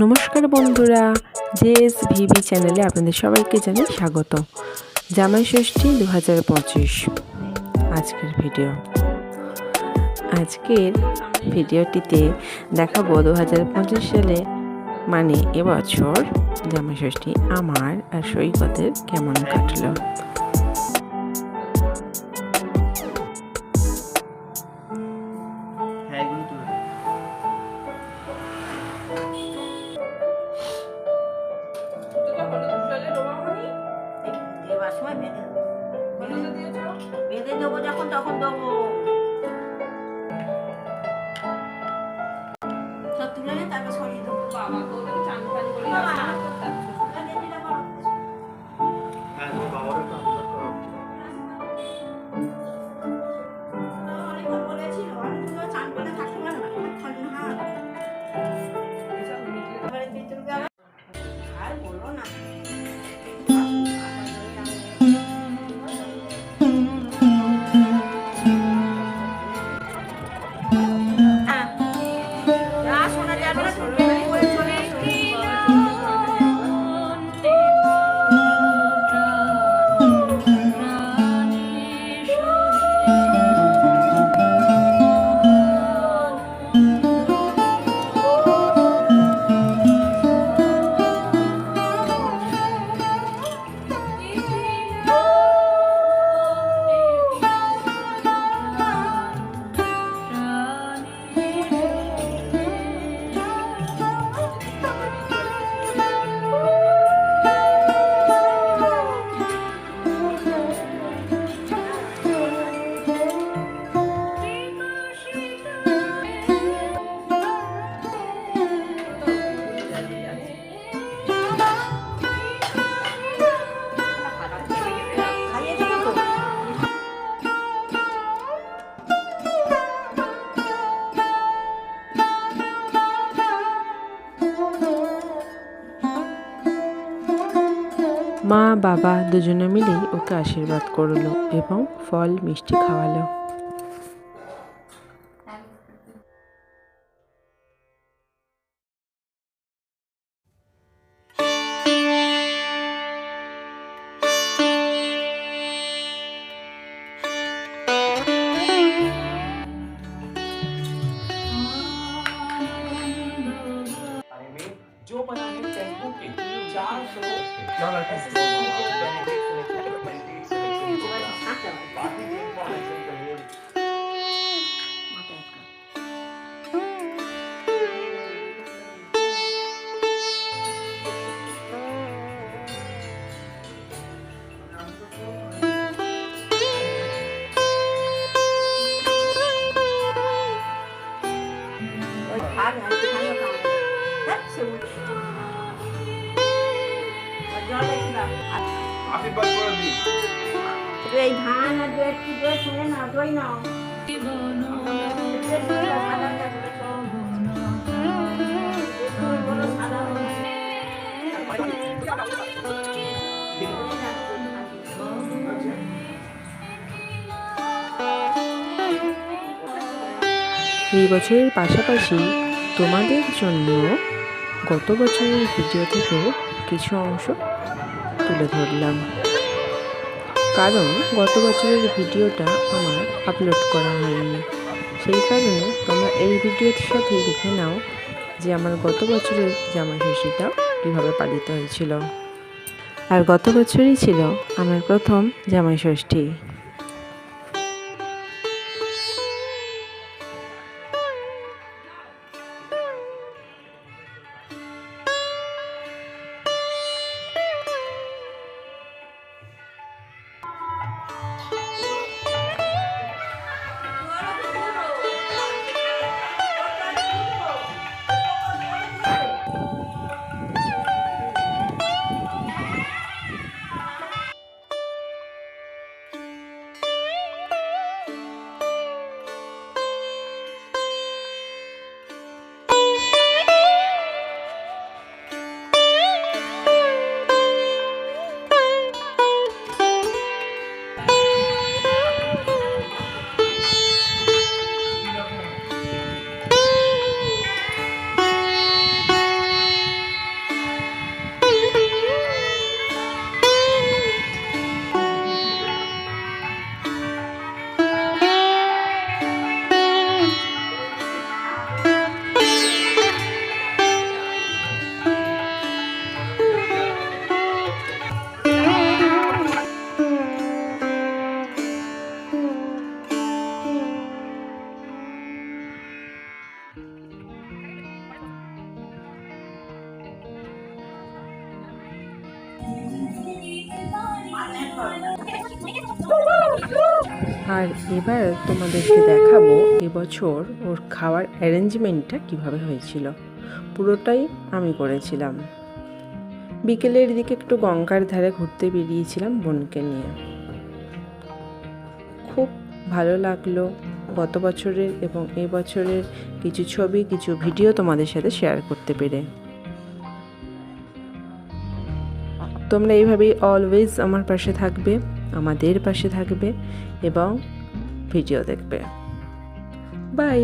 নমস্কার বন্ধুরা, JS VB চ্যানেলে আপনাদের সবাইকে জানাই স্বাগত। জামাই ষষ্ঠী দু হাজার পঁচিশ আজকের ভিডিও। আজকের ভিডিওটিতে দেখাবো দু হাজার পঁচিশ সালে মানে এবছর জামাই ষষ্ঠী আমার আর সৈকতের কেমন কাটলো? হ্যাঁ সময় বেঁধে বেঁধে দেবো যখন তখন দেবো। মা বাবা দুজনে মিলেই ওকে আশীর্বাদ করলো এবং ফল মিষ্টি খাওয়ালো जो बनाए टेम्पो के चार सौ बाकी আশীর্বাদ করে ধান আর দই নাও। এই বছরের পাশাপাশি তোমাদের জন্য গত বছরের ভিডিও থেকে কিছু অংশ তুলে ধরলাম। কারণ গত বছরের ভিডিওটা আমার আপলোড করা হয়নি। সেই কারণে তোমরা এই ভিডিওর সাথেই দেখে নাও যে আমার গত বছরের জামা ষষ্ঠীটা কীভাবে পালিত হয়েছিল। আর গত বছরই ছিল আমার প্রথম জামাই ষষ্ঠী। আর এবার তোমাদেরকে দেখাবো এবছর ওর খাওয়ার অ্যারেঞ্জমেন্টটা কীভাবে হয়েছিল। পুরোটাই আমি করেছিলাম। বিকেলের দিকে একটু গঙ্গার ধারে ঘুরতে বেরিয়েছিলাম বোনকে নিয়ে। খুব ভালো লাগল গত বছরের এবং এবছরের কিছু ছবি, কিছু ভিডিও তোমাদের সাথে শেয়ার করতে পেরে। তোমরা এইভাবেই অলওয়েজ আমার পাশে থাকবে আমাদের পাশে থাকবে এবং ভিডিও দেখবে। বাই